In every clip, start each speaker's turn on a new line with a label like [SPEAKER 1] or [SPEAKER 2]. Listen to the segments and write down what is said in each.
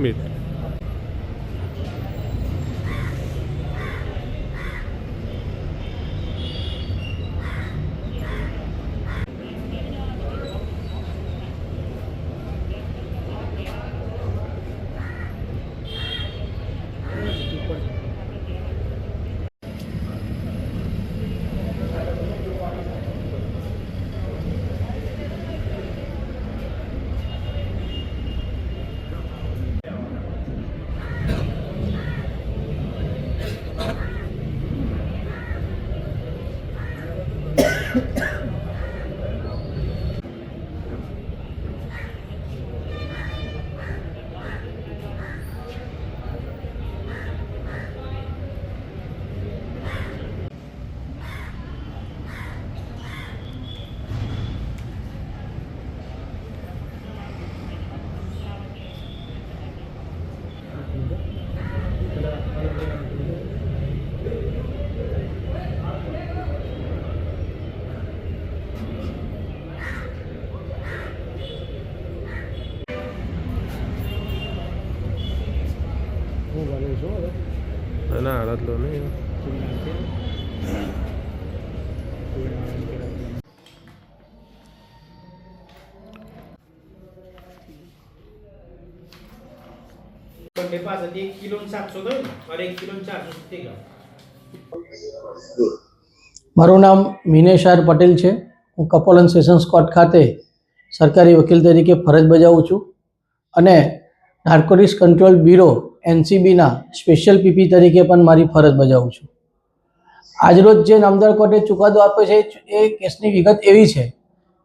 [SPEAKER 1] Meet. ના નહીં
[SPEAKER 2] ને સિત્તેર ગ્રામ
[SPEAKER 3] મારું નામ મિનેશ આર પટેલ છે. હું કપોલન સેશન્સ કોર્ટ ખાતે સરકારી વકીલ તરીકે ફરજ બજાવું છું અને નાર્કોટિક્સ કંટ્રોલ બ્યુરો એનસીબીના સ્પેશિયલ પીપી તરીકે પણ મારી ફરજ બજાવું છું. આજરોજ જે નામદાર કોર્ટે ચુકાદો આપ્યો છે, એ કેસની વિગત એવી છે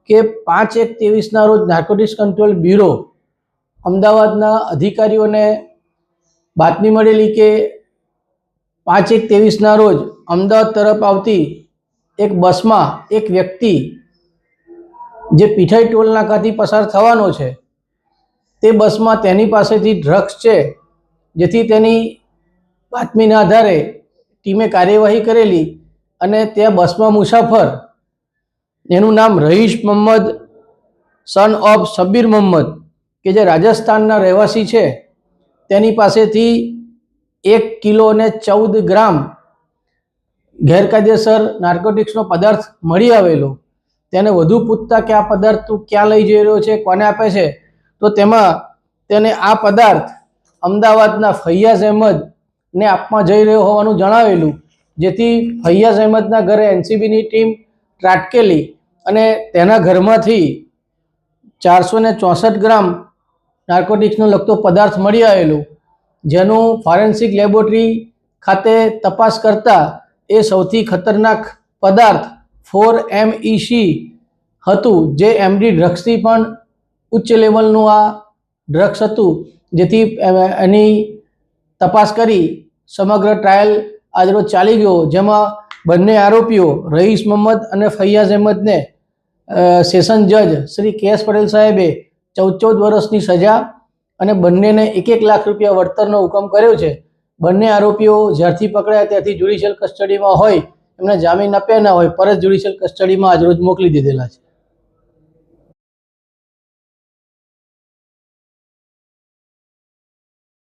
[SPEAKER 3] કે પાંચ એક ત્રેવીસના રોજ નાર્કોટિક્સ કંટ્રોલ બ્યુરો અમદાવાદના અધિકારીઓને બાતમી મળેલી કે પાંચ એક ત્રેવીસના રોજ અમદાવાદ તરફ આવતી એક બસમાં એક વ્યક્તિ જે પીઠાઈ ટોલ નાકાથી પસાર થવાનો છે, તે બસમાં તેની પાસેથી ડ્રગ્સ છે જેથી તેની બાતમીના આધારે ટીમે કાર્યવાહી કરેલી અને ત્યાં બસમાં મુસાફર, એનું નામ રહીશ મોહમ્મદ સન ઓફ શબ્બીર મોહમ્મદ કે જે રાજસ્થાનના રહેવાસી છે, તેની પાસેથી એક કિલો અને ચૌદ ગ્રામ ગેરકાયદેસર નાર્કોટિક્સનો પદાર્થ મળી આવેલો. તેને વધુ પૂછતા કે આ પદાર્થ તું ક્યાં લઈ જઈ રહ્યો છે, કોને આપે છે, તો તેમાં તેને આ પદાર્થ અમદાવાદના ફૈયાઝ અહેમદ ને આપવા જઈ રહ્યો હોવાનું જણાવેલું, જેથી ફૈયાઝ અહેમદના ઘરે એનસીબીની ટીમ ત્રાટકેલી અને તેના ઘરમાંથી ચારસો ને ચોસઠ ગ્રામ નાર્કોટિક્સનો લગતો પદાર્થ મળી આવેલો, જેનું ફોરેન્સિક લેબોરેટરી ખાતે તપાસ કરતા એ સૌથી ખતરનાક પદાર્થ ફોર એમ હતું, જે એમડી ડ્રગ્સથી પણ ઉચ્ચ લેવલનું આ ડ્રગ્સ હતું. જેથી એની તપાસ કરી સમગ્ર ટ્રાયલ આજરોજ ચાલી ગયો, જેમાં બંને આરોપીઓ રઈસ મોહમ્મદ અને ફૈયાઝ અહેમદને સેશન જજ શ્રી કે એસ પટેલ સાહેબે ચૌદ ચૌદ વર્ષની સજા અને બંનેને એક એક લાખ રૂપિયા વળતરનો હુકમ કર્યો છે. બંને આરોપીઓ જ્યારથી પકડાયા ત્યારથી જ્યુડિશિયલ કસ્ટડીમાં હોય, એમને જામીન આપ્યા ના હોય પરત જ્યુડિશિયલ કસ્ટડીમાં આજરોજ મોકલી દીધેલા છે.